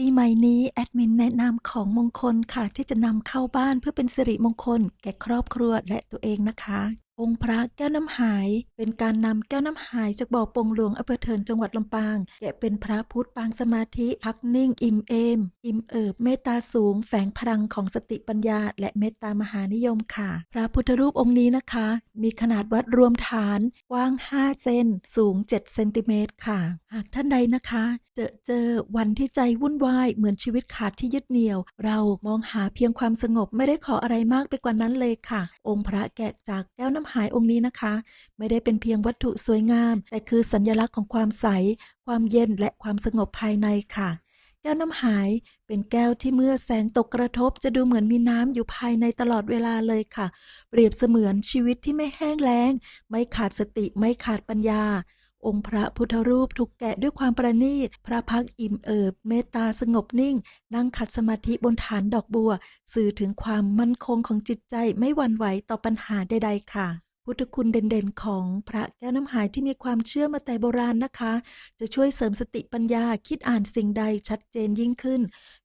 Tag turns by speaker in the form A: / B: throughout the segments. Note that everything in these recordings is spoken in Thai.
A: ปีใหม่นี้แอดมินแนะนำของมงคลค่ะ ที่จะนำเข้าบ้านเพื่อเป็นสิริมงคล แก่ครอบครัวและตัวเองนะคะ องค์พระแก้วน้ำหาย เป็นการนำแก้วน้ำหายจากบ่อปงหลวงอำเภอเถินจังหวัดลำปางแกะเป็นพระพุทธปางสมาธิพักนิ่งอิ่มเอม อิ่มเอิบเมตตาสูง แฝงพลังของสติปัญญา และเมตตามหานิยมค่ะ พระพุทธรูปองค์นี้นะคะ มีขนาดวัดรวมฐานกว้าง 5 เซนสูง 7 เซนติเมตรค่ะ หากท่านใดนะคะ เจอเจอวันที่ใจวุ่นวายเหมือนชีวิตขาดที่ยึดเหนี่ยว เรามองหาเพียงความสงบไม่ได้ขออะไรมากไปกว่านั้นเลยค่ะ องค์พระแกะจากแก้วน้ำหายองค์นี้นะคะ ไม่ได้เป็นเพียงวัตถุสวยงาม แต่คือสัญลักษณ์ของความใส ความเย็นและความสงบภายในค่ะ แก้วน้ำหายเป็นแก้วที่เมื่อแสงตกกระทบ จะดูเหมือนมีน้ำอยู่ภายในตลอดเวลาเลยค่ะ เปรียบเสมือนชีวิตที่ไม่แห้งแล้ง ไม่ขาดสติไม่ขาดปัญญา องค์พระพุทธรูปถูกแกะด้วยความประณีต พระพักอิ่มเอิบ เมตตาสงบนิ่ง นั่งขัดสมาธิบนฐานดอกบัว สื่อถึงความมั่นคงของจิตใจไม่หวั่นไหวต่อปัญหาใดๆค่ะ พุทธคุณเด่นๆ ของพระแก้วน้ำหายที่มีความเชื่อมาแต่โบราณนะคะ จะช่วยเสริมสติปัญญาคิดอ่านสิ่งใดชัดเจนยิ่งขึ้น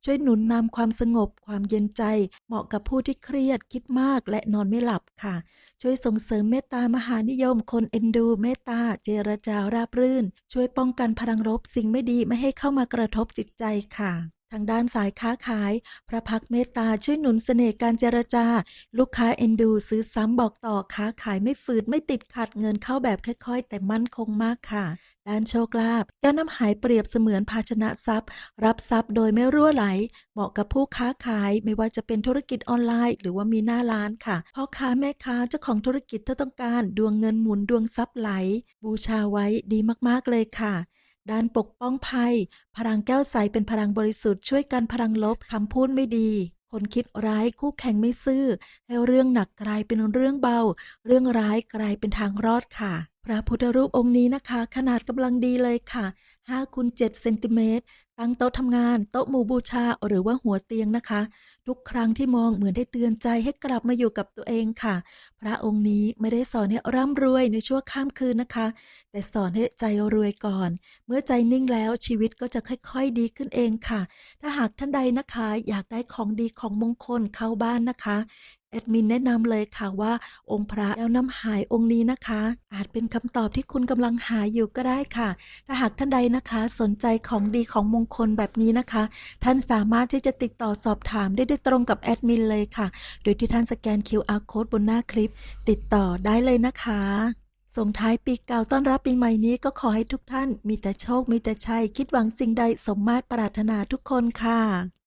A: ช่วยหนุนนำความสงบความเย็นใจ เหมาะกับผู้ที่เครียดคิดมากและนอนไม่หลับค่ะ ช่วยส่งเสริมเมตตามหานิยม คนเอ็นดูเมตตาเจรจาราบรื่น ช่วยป้องกันพลังลบสิ่งไม่ดีไม่ให้เข้ามากระทบจิตใจค่ะ ทางด้านสายค้าขาย พระพักเมตตาช่วยหนุนเสน่ห์การเจรจา ลูกค้าเอ็นดูซื้อซ้ำบอกต่อค้าขายไม่ฝืดไม่ติดขัดเงินเข้าแบบค่อยๆ แต่มั่นคงมากค่ะ ด้านโชคลาภแก้วน้ำหายเปรียบเสมือนภาชนะทรัพย์ รับทรัพย์โดยไม่รั่วไหล เหมาะกับผู้ค้าขายไม่ว่าจะเป็นธุรกิจออนไลน์ หรือว่ามีหน้าร้านค่ะพ่อค้าแม่ค้าเจ้าของธุรกิจถ้าต้องการ ดวงเงินหมุนดวงทรัพย์ไหล บูชาไว้ดีมากๆเลยค่ะ ด้านปกป้องภัย พลังแก้วใสเป็นพลังบริสุทธิ์ช่วยกันพลังลบคำพูดไม่ดี คนคิดร้ายคู่แข่งไม่ซื่อ ให้เรื่องหนักกลายเป็นเรื่องเบา เรื่องร้ายกลายเป็นทางรอดค่ะพระพุทธรูปองค์นี้นะคะ ขนาดกำลังดีเลยค่ะ5คูณ7เซนติเมตรตั้งโต๊ะทำงาน โต๊ะหมู่บูชาหรือว่าหัวเตียงนะคะ ทุกครั้งที่มองเหมือนได้เตือนใจให้กลับมาอยู่กับตัวเองค่ะ พระองค์นี้ไม่ได้สอนให้ร่ำรวยในชั่วข้ามคืนนะคะ แต่สอนให้ใจรวยก่อน เมื่อใจนิ่งแล้วชีวิตก็จะค่อยๆดีขึ้นเองค่ะ ถ้าหากท่านใดนะคะ อยากได้ของดีของมงคลเข้าบ้านนะคะ แอดมินแนะนำเลยค่ะว่า องค์พระแก้วน้ำหายองค์นี้นะคะ อาจเป็นคำตอบที่คุณกำลังหาอยู่ก็ได้ค่ะ ถ้าหากท่านใดนะคะสนใจของดีของมงคลแบบนี้นะคะ ท่านสามารถที่จะติดต่อสอบถามได้โดยตรงกับแอดมินเลยค่ะ โดยที่ท่านสแกน QR code บนหน้าคลิป ติดต่อได้เลยนะคะส่งท้ายปีเก่าต้อนรับปีใหม่นี้ก็ขอให้ทุกท่าน มีแต่โชค มีแต่ชัย คิดหวังสิ่งใดสมมาตรปรารถนาทุกคนค่ะ